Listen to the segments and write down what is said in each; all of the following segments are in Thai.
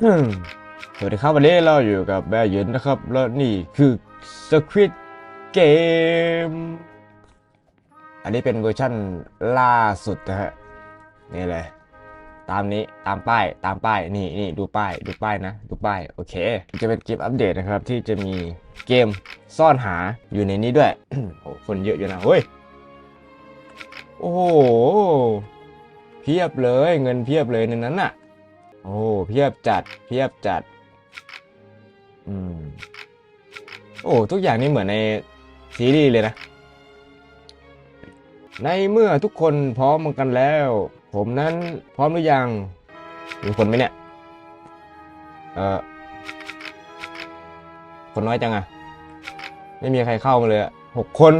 สวัสดีครับวันนี้เราอยู่กับแบร์เย็นนะครับ แล้วนี่คือ Squid Game อันนี้เป็นเวอร์ชั่นล่าสุดนะฮะนี่เลย ตามนี้ตามป้ายตามป้ายนี่นี่ดูป้ายดูป้ายนะ ดูป้ายโอเค จะเป็นเกมอัปเดตนะครับ ที่จะมีเกมซ่อนหาอยู่ในนี้ด้วยโอ้คนเยอะอยู่นะเฮ้ยโอ้โหเพียบเลยเงินเพียบเลยในนั้นน่ะ โอ้เพียบจัดเพียบจัด อืม โอ้ทุกอย่างนี่เหมือนในซีรีส์เลยนะ ในเมื่อทุกคนพร้อมกันแล้ว ผมนั้นพร้อมหรือยัง มีคนไหมเนี่ย เออคนน้อยจังอะไม่มีใครเข้ามาเลยอะหกคน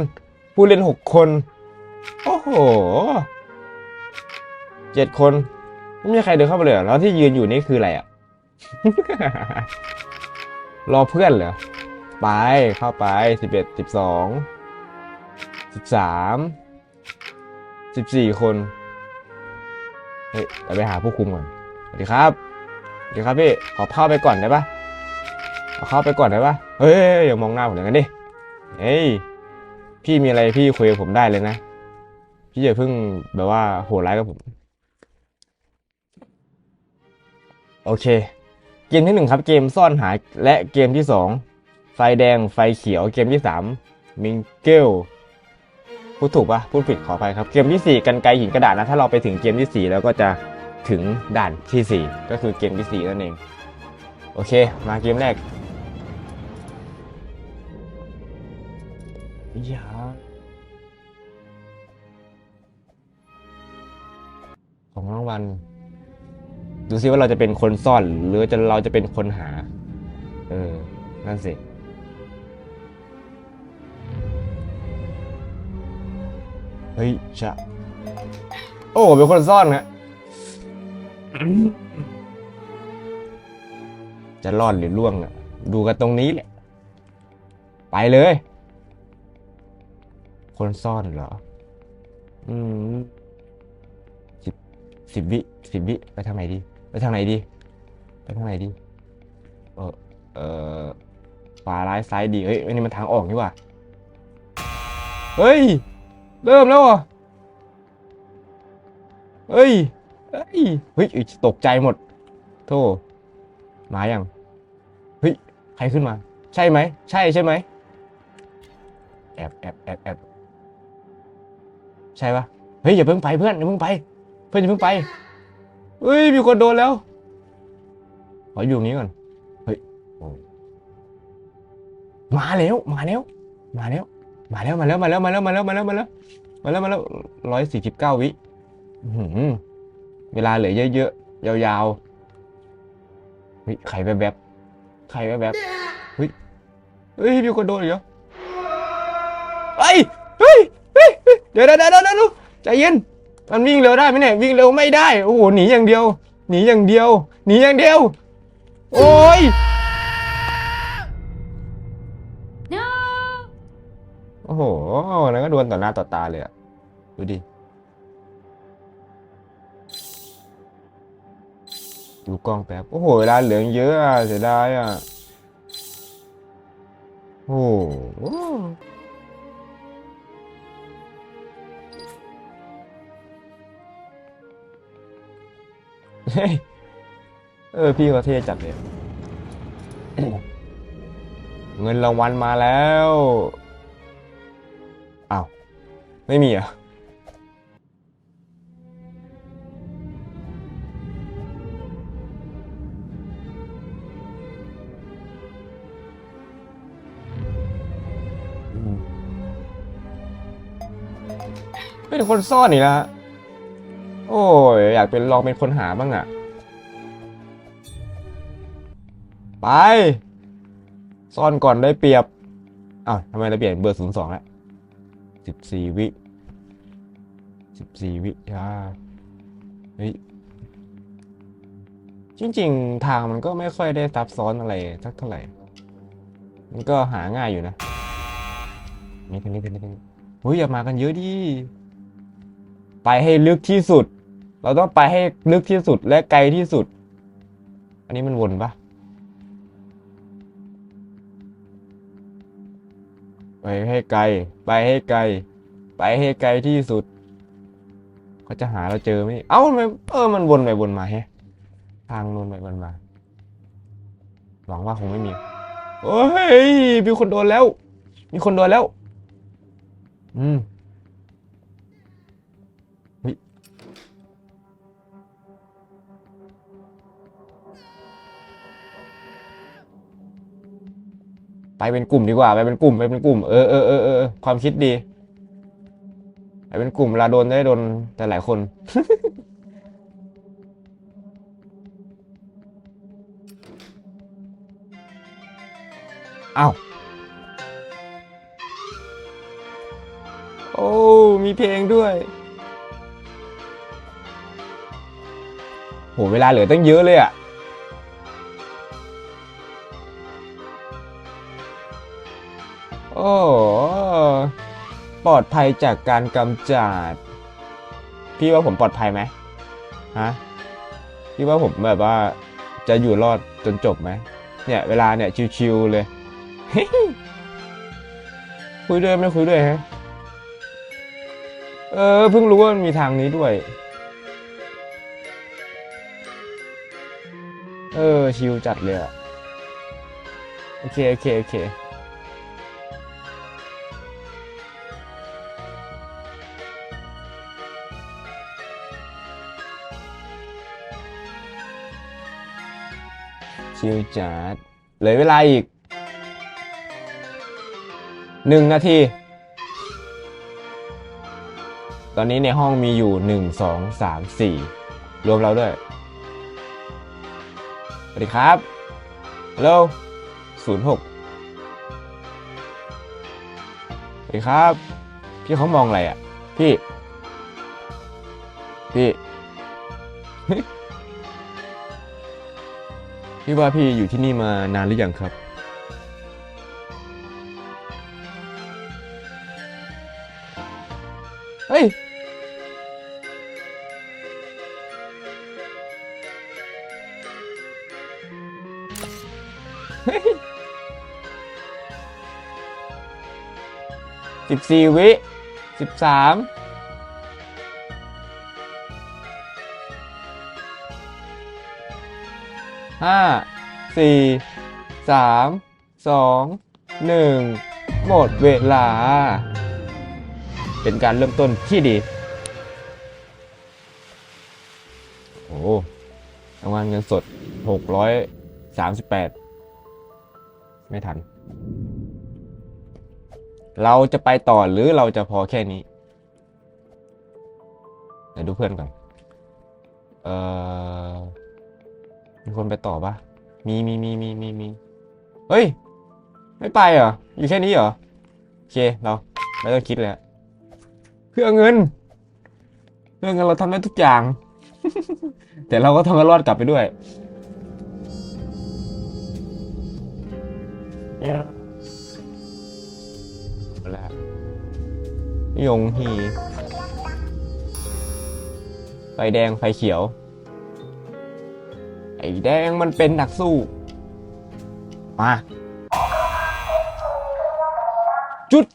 ผู้เล่นหกคน โอ้โหเจ็ดคน ไม่มีใครเดินเข้ามาเลยเรอแล้วที่ยืนอยู่นี่คืออะไรอะ รอเพื่อนเหรอ ไปเข้าไปสิบเอ็ดสิบสองสิบสามสิบสี่คนเฮ้ยเราไปหาผู้คุมก่อนสวัสดีครับสวัสดีครับพี่ขอเข้าไปก่อนได้ปะขอเข้าไปก่อนได้ปะเฮ้ยอย่ามองหน้าผมอย่างนั้นดิเฮ้ยพี่มีอะไรพี่คุยกับผมได้เลยนะ พี่อย่าเพิ่งแบบว่าโหดร้ายกับผม โอเค เกมที่หนึ่งครับเกมซ่อนหาและเกมที่สองไฟแดงไฟเขียวเกมที่สามมิงเกิลพูดถูกปะพูดผิดขออภัยครับ เกมที่สี่กันไกรหินกระดาษนะ ถ้าเราไปถึงเกมที่สี่แล้วก็จะถึงด่านที่สี่ก็คือเกมที่สี่นั่นเอง โอเค มาเกมแรกอย่าของรางวัล ดูซิว่าเราจะเป็นคนซ่อนหรือจะเราจะเป็นคนหา เออ นั่นสิ เฮ้ยชะโอ้เป็นคนซ่อนนะจะรอดหรือล่วงอะ ดูกันตรงนี้แหละ ไปเลย คนซ่อนเหรอ อืมสิบสิบวิสิบวิไปทางไหนดี ไปทางไหนดี ไปทางไหนดี เออเออขวาร้ายซ้ายดี เฮ้ยอันนี้มันทางออกนี่ว่าเฮ้ย เริ่มแล้วอะเฮ้ย เฮ้ย เฮ้ย ตกใจหมดโธ่มายังเฮ้ย ใครขึ้นมา ใช่ไหม ใช่ใช่ไหม แอบแอบแอบแอบใช่ปะเฮ้ย อย่าเพิ่งไปเพื่อน อย่าเพิ่งไป เพื่อนอย่าเพิ่งไป เฮ้ย มีคนโดนแล้ว ขออยู่ตรงนี้ก่อน เฮ้ยมาแล้ว มาแล้ว มาแล้ว มาแล้ว มาแล้ว มาแล้ว มาแล้ว มาแล้ว มาแล้ว มาแล้ว มาแล้ว มาแล้วร้อยสี่สิบเก้าวิเวลาเหลือเยอะๆ ยาวๆ เฮ้ยใครแบบแบบๆใครแบบแบบๆเฮ้ย เฮ้ย มีคนโดนอีกเหรอเฮ้ยเฮ้ย เฮ้ย เฮ้ย เดี๋ยวเดี๋ยวเดี๋ยวเดี๋ยวเดี๋ยวใจเย็น มันวิ่งเร็วได้ไหมเนี่ยวิ่งเร็วไม่ได้โอ้โหหนีอย่างเดียว หนีอย่างเดียว หนีอย่างเดียว โอ้ย No! โอ้โหแล้วก็โดนต่อหน้าต่อตาเลยอะดูดิดูกล้องแป๊บโอ้โหเวลาเหลืองเยอะอะเสียดายอะโอ้ เออพี่เขาเท่จัดเลย เงินรางวัลมาแล้วอ้าวไม่มีอะเป็นคนซ่อนนี่นะฮะ โอ้ยอยากเป็นลองเป็นคนหาบ้างอะไป ซ่อนก่อนได้เปรียบอ้าวทำไมเราเปลี่ยนเบอร์ศูนย์สองแล้วสิบสี่วิสิบสี่วิอ่าเฮ้ยจริงๆ ทางมันก็ไม่ค่อยได้ซับซ้อนอะไรสักเท่าไหร่ มันก็หาง่ายอยู่นะ นี่ทางนี้ทางนี้ทางนี้เฮ้ยอย่ามากันเยอะดิ ไปให้ลึกที่สุด เราต้องไปให้ลึกที่สุดและไกลที่สุด อันนี้มันวนปะไปให้ไกล ไปให้ไกล ไปให้ไกลที่สุด เขาจะหาเราเจอไหมเอ้าทำไมเออ มันวนไปวนมาแฮะ ทางวนไปวนมา หวังว่าคงไม่มี โอ้ยมีคนโดนแล้ว มีคนโดนแล้ว อืม ไปเป็นกลุ่มดีกว่าไปเป็นกลุ่มไปเป็นกลุ่มเออเออเออเออความคิดดีไปเป็นกลุ่มเวลาโดนได้โดนแต่หลายคนอ้าวโอ้ มีเพลงด้วย โห เวลาเหลือตั้งเยอะเลยอะ โอ้ปลอดภัยจากการกำจัด พี่ว่าผมปลอดภัยไหมฮะ พี่ว่าผมแบบว่าจะอยู่รอดจนจบไหม เนี่ยเวลาเนี่ยชิวๆเลย คุยด้วยไม่คุยด้วยฮะ เออเพิ่งรู้ว่ามันมีทางนี้ด้วย เออชิวจัดเลยอะโอเค โอเค โอเค ชิวจัดเหลือเวลาอีกหนึ่งนาที ตอนนี้ในห้องมีอยู่หนึ่งสองสามสี่รวมเราด้วย สวัสดีครับฮัลโหลศูนย์หกสวัสดีครับ พี่เขามองอะไรอะ พี่ พี่ พี่ว่าพี่อยู่ที่นี่มานานหรือยังครับ เฮ้ย สิบสี่วิสิบสาม ห้าสี่สามสองหนึ่งหมดเวลา เป็นการเริ่มต้นที่ดี โอ้รางวัลเงินสดหกร้อยสามสิบแปดไม่ทัน เราจะไปต่อหรือเราจะพอแค่นี้เดี๋ยวดูเพื่อนก่อน เอ่อ มีคนไปต่อปะมีมีมีมีมีมีเฮ้ย ไม่ไปเหรอ อยู่แค่นี้เหรอ โอเค เราไม่ต้องคิดเลยเพื่อเงินเพื่อเงินเราทำได้ทุกอย่าง แต่เราก็ต้องรอดกลับไปด้วยเอาละยงฮี ไฟแดงไฟเขียว ไอ้แดงมันเป็นนักสู้ มา จุด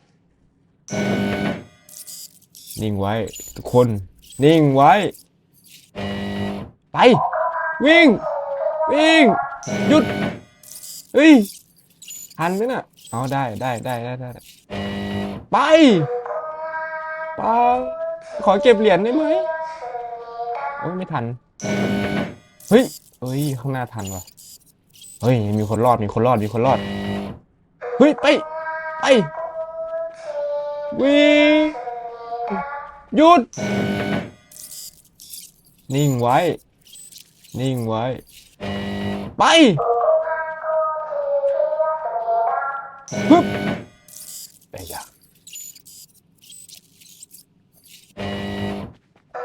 นิ่งไว้ ทุกคน นิ่งไว้ ไป วิ่ง วิ่ง หยุดเฮ้ยทันไหมน่ะเอาได้ได้ได้ได้ได้ไปไปขอเก็บเหรียญได้ไหมโอ้ยไม่ทัน เฮ้ย เฮ้ยข้างหน้าทันว่ะเฮ้ยมีคนรอดมีคนรอดมีคนรอดเฮ้ยไปไปวิ่งหยุด นิ่งไว้ นิ่งไว้ ไปปึ๊บไปยา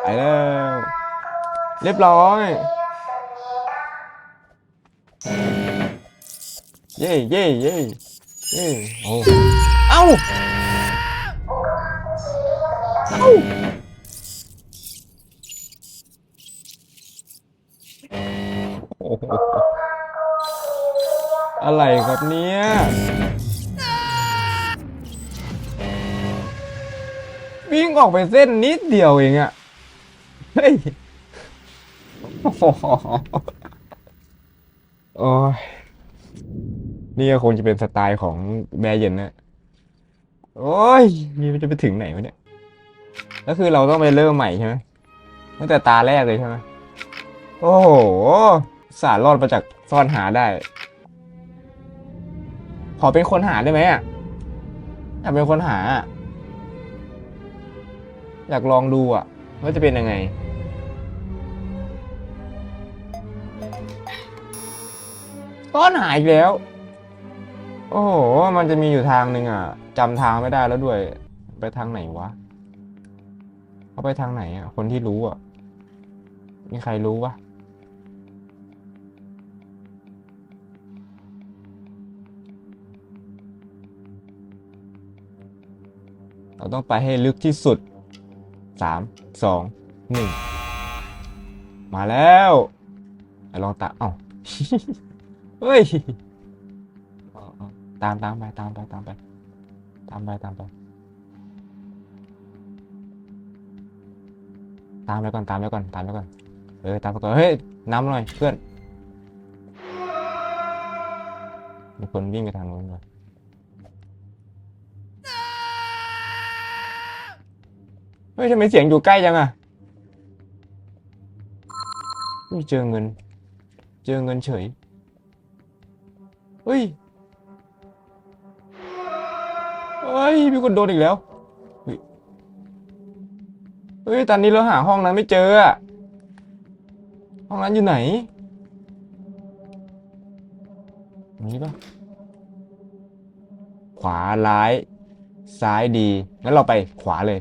ไปแล้ว เรียบร้อย เย่เย่เย่เย่โอ้เอ้าเอ้าโอ้โหอะไรครับเนี่ยวิ่งออกไปเส้นนิดเดียวเองอะเฮ้ย โอ้โหโอ้ย นี่ก็คงจะเป็นสไตล์ของแบร์เย็นนะโอ้ยนี่มันจะไปถึงไหนวะเนี่ยก็คือเราต้องไปเริ่มใหม่ใช่ไหมตั้งแต่ตาแรกเลยใช่ไหมโอ้โหสารรอดมาจากซ่อนหาได้ ขอเป็นคนหาได้ไหมอะอยากเป็นคนหาอะอยากลองดูอะ ว่าจะเป็นยังไงซ่อนหาอีกแล้ว โอ้โห มันจะมีอยู่ทางหนึ่งอะจำทางไม่ได้แล้วด้วย ไปทางไหนวะเขาไปทางไหนอะ คนที่รู้อะ มีใครรู้ปะเราต้องไปให้ลึกที่สุดสามสองหนึ่งมาแล้วลองตาเอ้าเฮ้ย ตามตามไปตามไปตามไปตามไปตามไปตามไปก่อนตามไปก่อนตามไปก่อนเออตามไปก่อนเฮ้ยน้ำหน่อยเพื่อนมีคนวิ่งไปทางนู้นเลยเฮ้ยทำไมเสียงอยู่ใกล้จังอะไม่เจอเงิน เจอเงินเฉยเฮ้ย ฮ้ยมีคนโดนอีกแล้ว เฮ้ยตอนนี้เราหาห้องนั้นไม่เจออะห้องนั้นอยู่ไหนนี่ปะขวาร้าย ซ้ายดี งั้นเราไปขวาเลย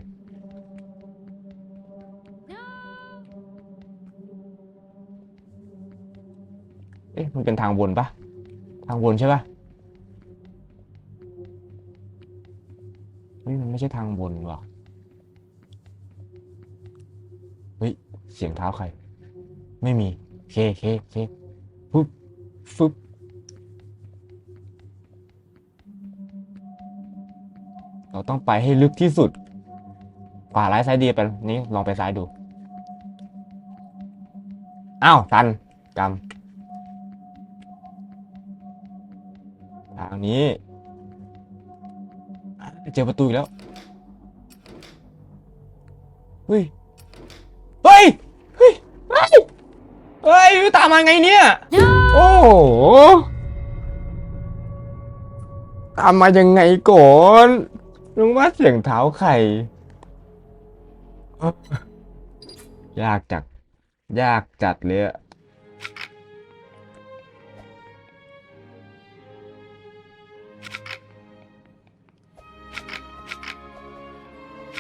เอ๊ะ มันเป็นทางวนปะทางวนใช่ปะ ฮ้ยมันไม่ใช่ทางวนว่ะเฮ้ย เสียงเท้าใคร ไม่มีเคเคเคฟึบฟึบเราต้องไปให้ลึกที่สุดขวาร้ายซ้ายดีไปนี้ลองไปซ้ายดู อ้าวตันกำทางนี้ เจอประตูอีกแล้ว เฮ้ย เฮ้ย เฮ้ย เฮ้ย เฮ้ย ตามมาไงเนี่ย โอ้โห ตามมายังไงก่อนนึกว่าเสียงเท้าใครยากจัด ยากจัดเลยอะ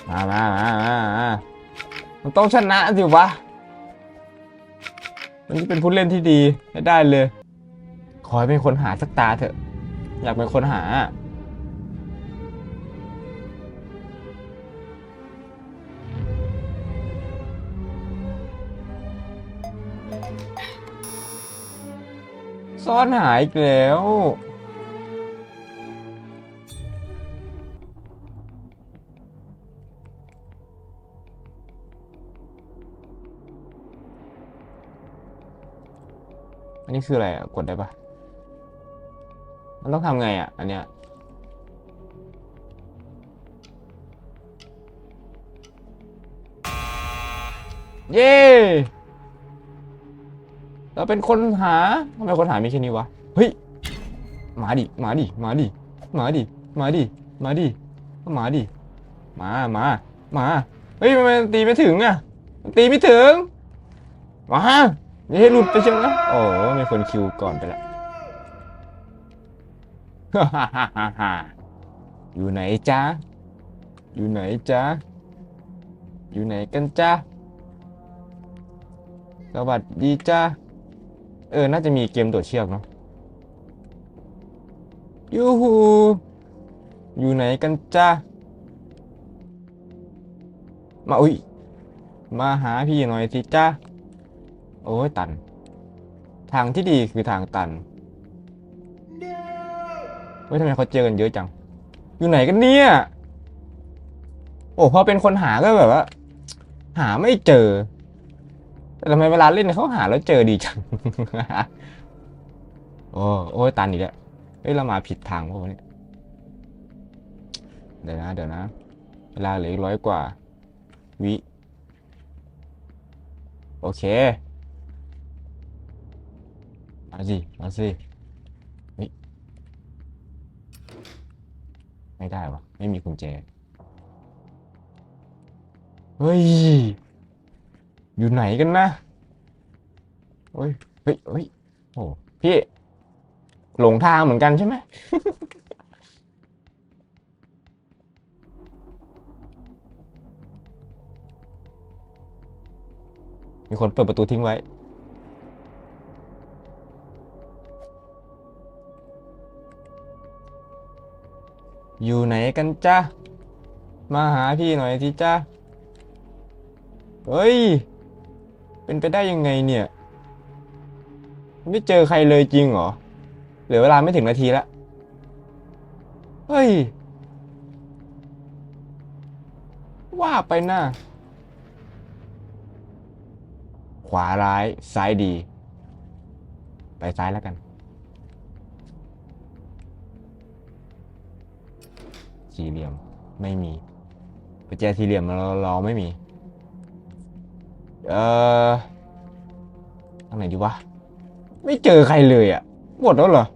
มามามามามันต้องชนะสิวะ มันจะเป็นผู้เล่นที่ดีให้ได้เลย ขอให้เป็นคนหาสักตาเถอะ อยากเป็นคนหา ซ่อนหายอีกแล้ว อันนี้คืออะไรอะ กดได้ปะมันต้องทำไงอะ อันเนี้ย เย้ เราเป็นคนหาทำไมคนหามีแค่นี้วะ เฮ้ย มาดิ มาดิ มาดิ มาดิ มาดิ มาดิ มาดิ มา มา มา เฮ้ย มันตีไม่ถึงอะ มันตีไม่ถึง มา อย่ให้หลุดไปเชียวนะโอ้มีคนคิวก่อนไปล้วฮ่าฮ่าฮ่าฮ่าอยู่ไหนจ๊ะอยู่ไหนจ๊ะอยู่ไหนกันจ๊ะสวัสดีจ้าเออ น่าจะมีเกมโดดเชือกเนาะยูฮูอยู่ไหนกันจ้ามาอุ้ยมาหาพี่หน่อยสิจ้า โอ้ยตัน ทางที่ดีคือทางตัน No! เฮ้ยทำไมเขาเจอกันเยอะจัง อยู่ไหนกันเนี่ย โอ้พอเป็นคนหาก็แบบว่า หาไม่เจอ แต่ทำไมเวลาเล่นเขาหาแล้วเจอดีจัง โอ้โอ้ยตันอีกแล้วเฮ้ยเรามาผิดทางพวกนี้เดี๋ยวนะเดี๋ยวนะ เวลาเหลืออีกร้อยกว่า วิ โอเค มาสิ มาสิเฮ้ยไม่ได้วะไม่มีกุญแจ เฮ้ย อยู่ไหนกันนะเฮ้ย เฮ้ยเฮ้ยโอ้พี่ หลงทางเหมือนกันใช่ไหมมีคนเปิดประตูทิ้งไว้ อยู่ไหนกันจ๊ะมาหาพี่หน่อยสิจ๊ะเฮ้ย เป็นไปได้ยังไงเนี่ย ไม่เจอใครเลยจริงเหรอ เหลือเวลาไม่ถึงนาทีละ เฮ้ย ว่าไปหน้า ขวาร้ายซ้ายดี ไปซ้ายแล้วกัน สี่เหลี่ยมไม่มีกุญแจสี่เหลี่ยมเราเราไม่มี เออทางไหนดีวะ ไม่เจอใครเลยอะ่ะหมดแล้วเหรอ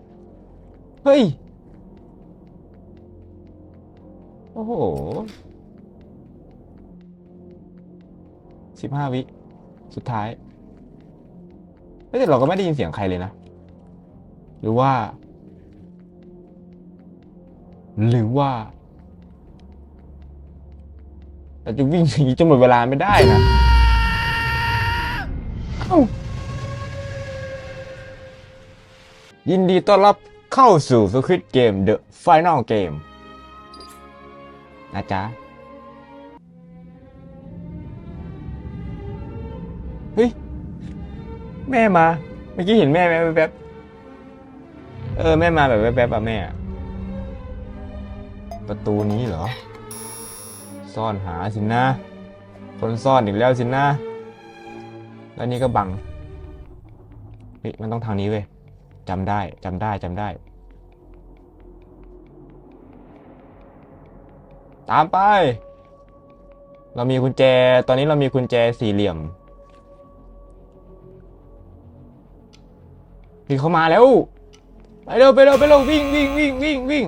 เฮ้ย โอ้โหสิบห้าวิ สุดท้ายแต่เราก็ไม่ได้ยินเสียงใครเลยนะ หรือว่า หรือว่า เราจะวิ่งอย่างนี้จนหมดเวลาไม่ได้นะยินดีต้อนรับเข้าสู่ Squid Game The Final Game นะจ๊ะ เฮ้ย แม่มา เมื่อกี้เห็นแม่ไหมแวบเออ แม่มาแบบแวบๆอะแม่ ประตูนี้เหรอ ซ่อนหาสินะ คนซ่อนอีกแล้วสินะ แล้วนี่ก็บังเฮ้ยมันต้องทางนี้เว้ยจำได้จำได้จำได้ ตามไป เรามีกุญแจ ตอนนี้เรามีกุญแจสี่เหลี่ยมพี่เขามาแล้ว ไปเร็วไปเร็วไปเร็ววิ่งวิ่งวิ่งวิ่งวิ่ง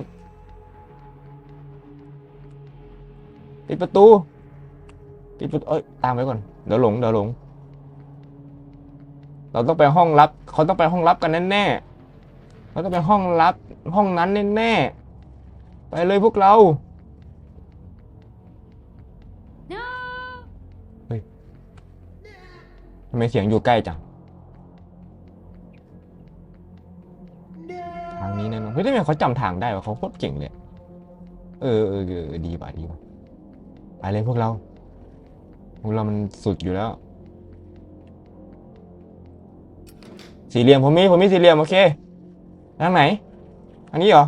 ปิดประตูปิดประตูเอ้ยตามไว้ก่อนเดี๋ยวหลงเดี๋ยวหลง เราต้องไปห้องลับ เขาต้องไปห้องลับกันแน่ๆเขาต้องไปห้องลับ ห้องนั้นแน่ๆไปเลยพวกเราเฮ้ยทำไมเสียงอยู่ใกล้จังทางนี้แน่นอนเฮ้ยทำไมเขาจำทางได้วะเขาโคตรเก่งเลยเออเออเออดีป่ะดีป่ะ ไปเลยพวกเรา พวกเรามันสุดอยู่แล้ว สี่เหลี่ยมผมมีผมมีสี่เหลี่ยมโอเคทางไหนทางนี้เหรอ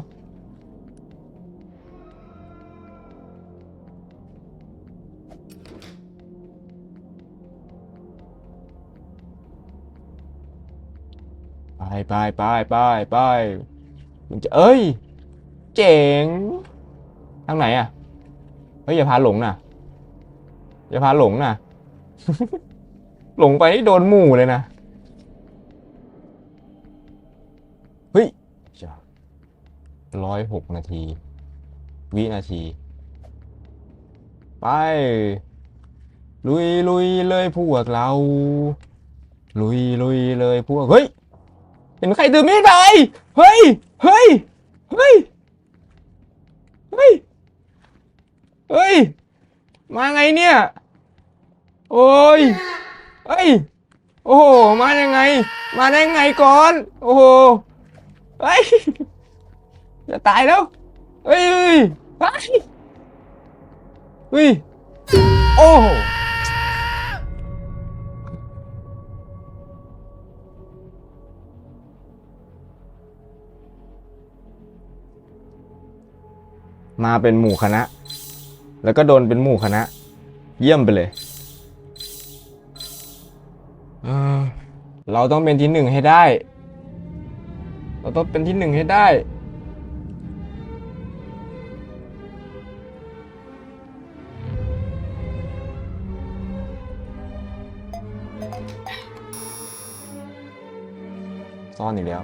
ไปไปไปไปไปมันจะเอ้ย เจ๋งทางไหนอะ เฮ้ยอย่าพาหลงนะอย่าพาหลงนะหลงไปนี่โดนหมู่เลยนะเฮ้ยจ้ะร้อยหกนาที วินาที ไป ลุยลุยเลยพวกเรา ลุยลุยเลยพวกเฮ้ยเห็นใครถือมีดไปเฮ้ย เฮ้ย เฮ้ย เฮ้ย เฮ้ย เอ้ย มาไงเนี่ย โอ้ยเฮ้ย โอ้โห มายังไง มาได้ไงก่อน โอ้โห เฮ้ย จะตายแล้ว เฮ้ยเฮ้ยเฮ้ยเฮ้ยโอ้โหมาเป็นหมู่คณะ แล้วก็โดนเป็นหมู่คณะ เยี่ยมไปเลยเออเราต้องเป็นที่หนึ่งให้ได้ เราต้องเป็นที่หนึ่งให้ได้ ซ่อนอีกแล้ว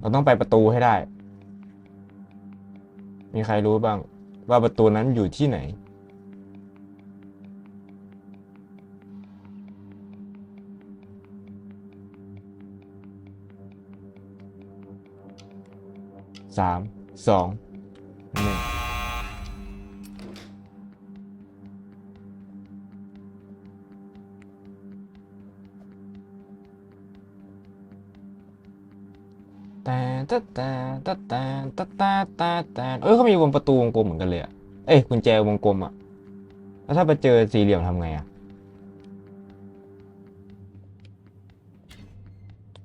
เราต้องไปประตูให้ได้ มีใครรู้บ้าง ว่าประตูนั้นอยู่ที่ไหน สาม สอง แต่แต่แต่แต่แต่แต่แต่แต่เอ้ยเขามีวงประตูวงกลมเหมือนกันเลยอะเอ้ยกุญแจวงกลมอะแล้วถ้าไปเจอสี่เหลี่ยมทำไงอะ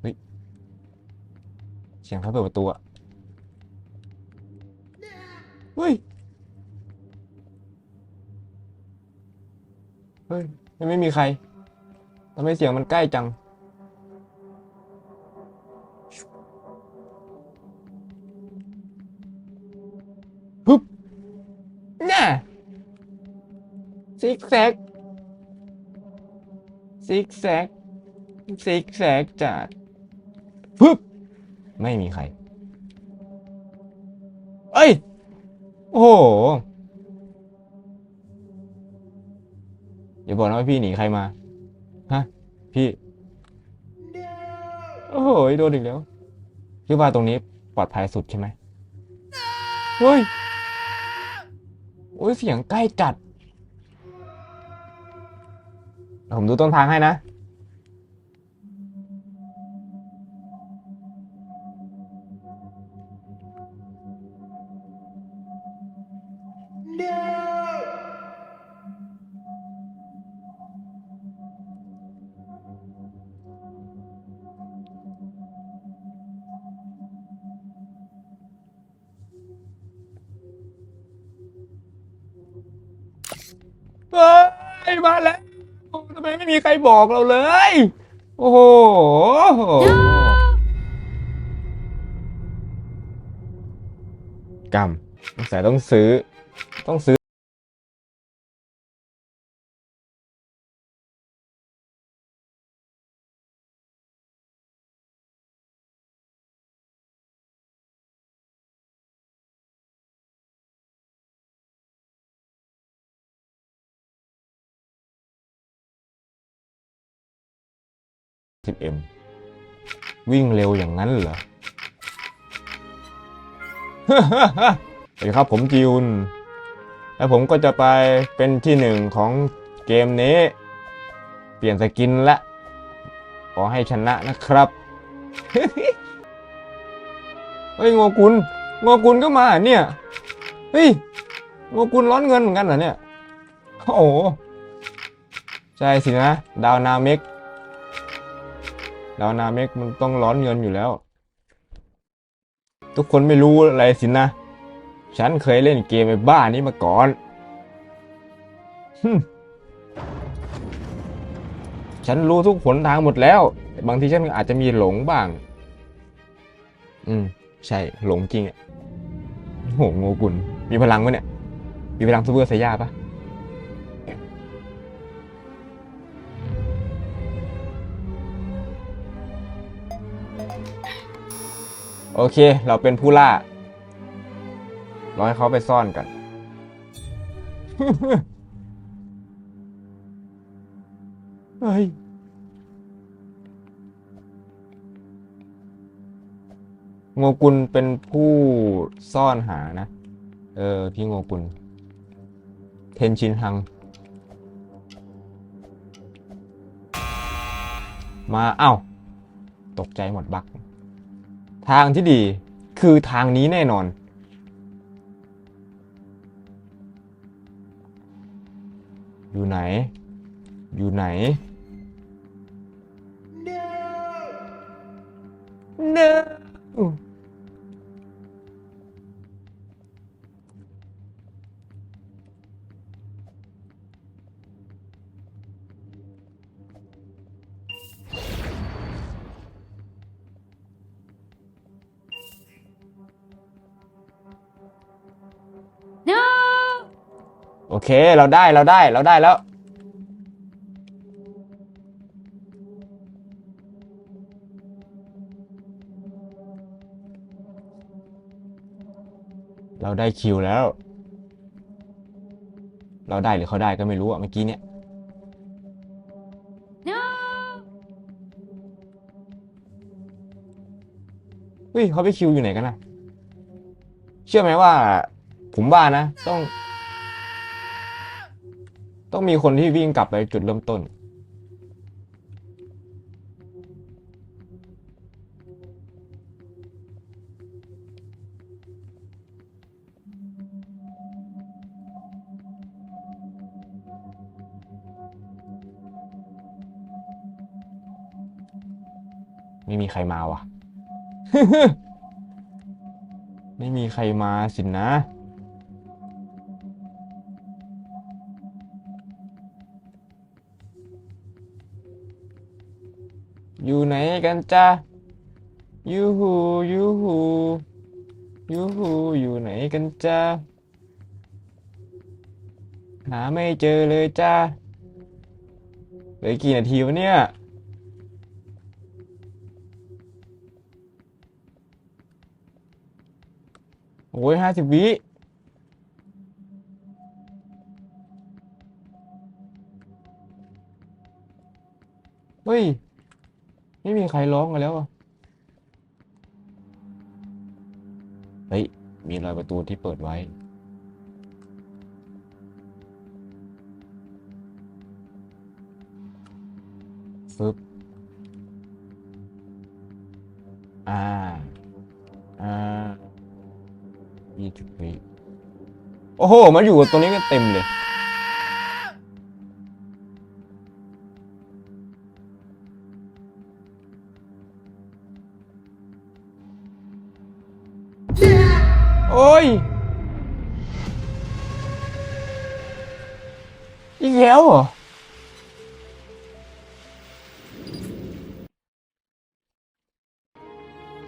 เฮ้ยเสียงเขาเปิดประตูอะเฮ้ยเฮ้ยยังไม่มีใครทำไมเสียงมันใกล้จัง ซิกแซกซิกแซกซิกแซกจัดฮึบไม่มีใคร เอ้ย โอ้โหอย่าบอกนะว่าพี่หนีใครมา ฮะ พี่ โอ้โหโดนอีกแล้วคิดว่าตรงนี้ปลอดภัยสุดใช่ไหมเฮ้ย โอ้ยเสียงใกล้จัด ผมดูต้นทางให้นะ บอกเราเลย โอ้โห กรรมสงสัยต้องซื้อ ต้องซื้อ 10m วิ่งเร็วอย่างนั้นเหรอสวัสดีครับผมจิวนแล้วผมก็จะไปเป็นที่หนึ่งของเกมนี้ เปลี่ยนสกินละขอให้ชนะนะครับ เฮ้ยงอกุลงอกุลก็มาเนี่ย เฮ้ยงอกุลร้อนเงินเหมือนกันเหรอเนี่ย โอ้โห ใช่สินะ ดาวนาเมก ดาวนาเมกมันต้องร้อนเงินอยู่แล้ว ทุกคนไม่รู้อะไรสินะ ฉันเคยเล่นเกมไอ้บ้านี้มาก่อน ฉันรู้ทุกหนทางหมดแล้ว บางทีฉันอาจจะมีหลงบ้าง อืม ใช่ หลงจริงอะโหโงกุลมีพลังไหมเนี่ย มีพลังซูเปอร์ไซย่าปะ โอเค เราเป็นผู้ล่าราให้เขาไปซ่อนกัน เฮ้ย โงกุลเป็นผู้ซ่อนหานะ เออ พี่โงกุล เทนชินฮัง มา เอ้า ตกใจหมดบัก ทางที่ดีคือทางนี้แน่นอน อยู่ไหน อยู่ไหน no เค เราได้เราได้เราได้แล้ว เราได้คิวแล้ว เราได้หรือเขาได้ก็ไม่รู้อะเมื่อกี้เนี่ยเฮ้ยเขาไปคิวอยู่ไหนกันนะเชื่อไหมว่า ผมว่านะ ต้อง ต้องมีคนที่วิ่งกลับไปจุดเริ่มต้น ไม่มีใครมาวะ ไม่มีใครมาสินนะ อยู่ไหนกันจ้ายูฮูยูฮูยูฮูอยู่ไหนกันจ้าหาไม่เจอเลยจ้าเหลือกี่นาทีวะเนี่ยโอ้ยห้าสิบวิเฮ้ย ไม่มีใครร้องกันแล้วอะเฮ้ย มีรอยประตูที่เปิดไว้ ฟึบ อ่า อ่ายี่สิบวิโอ้โห มาอยู่ตรงนี้กันเต็มเลย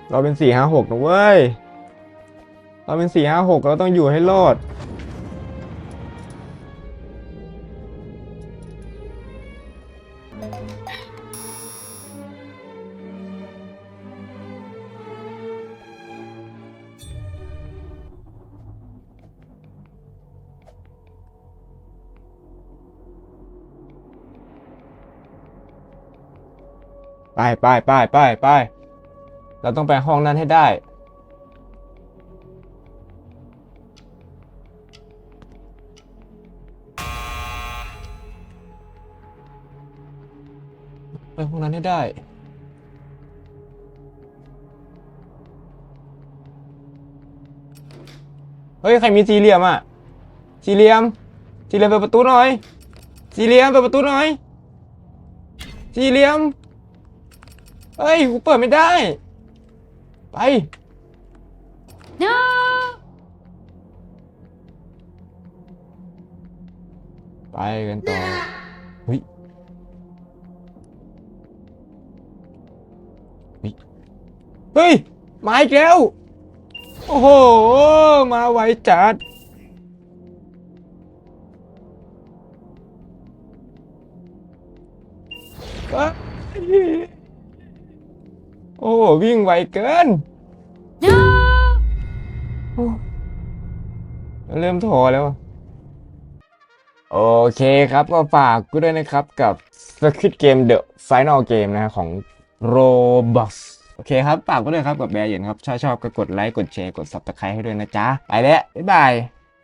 เราเป็นสี่ห้าหกนะเว้ย เราเป็นสี่ห้าหกเราต้องอยู่ให้รอด ไปไปไปไปไป เราต้องไปห้องนั้นให้ได้ ไปห้องนั้นให้ได้เฮ้ย ใครมีสี่เหลี่ยมอะ สี่เหลี่ยม สี่เหลี่ยมเปิดประตูหน่อย สี่เหลี่ยมเปิดประตูหน่อย สี่เหลี่ยม เฮ้ย กูเปิดไม่ได้ ไป No! ไปกันต่อเฮ้ยเฮ้ยเฮ้ย มาอีกแล้ว โอ้โห มาไวจัดเอ้ยโอ้โหวิ่งไวเกิน No! โอ้เริ่มท้อแล้วอะโอเคครับก็ฝากกูด้วยนะครับกับ Squid Game The Final Game นะฮะของ Roblox โอเคครับฝากกูด้วยครับกับแบร์เย็นครับถ้าชอบก็กดไลค์ กดแชร์ กด Subscribe ให้ด้วยนะจ๊ะ ไปแล้ว บ๊ายบาย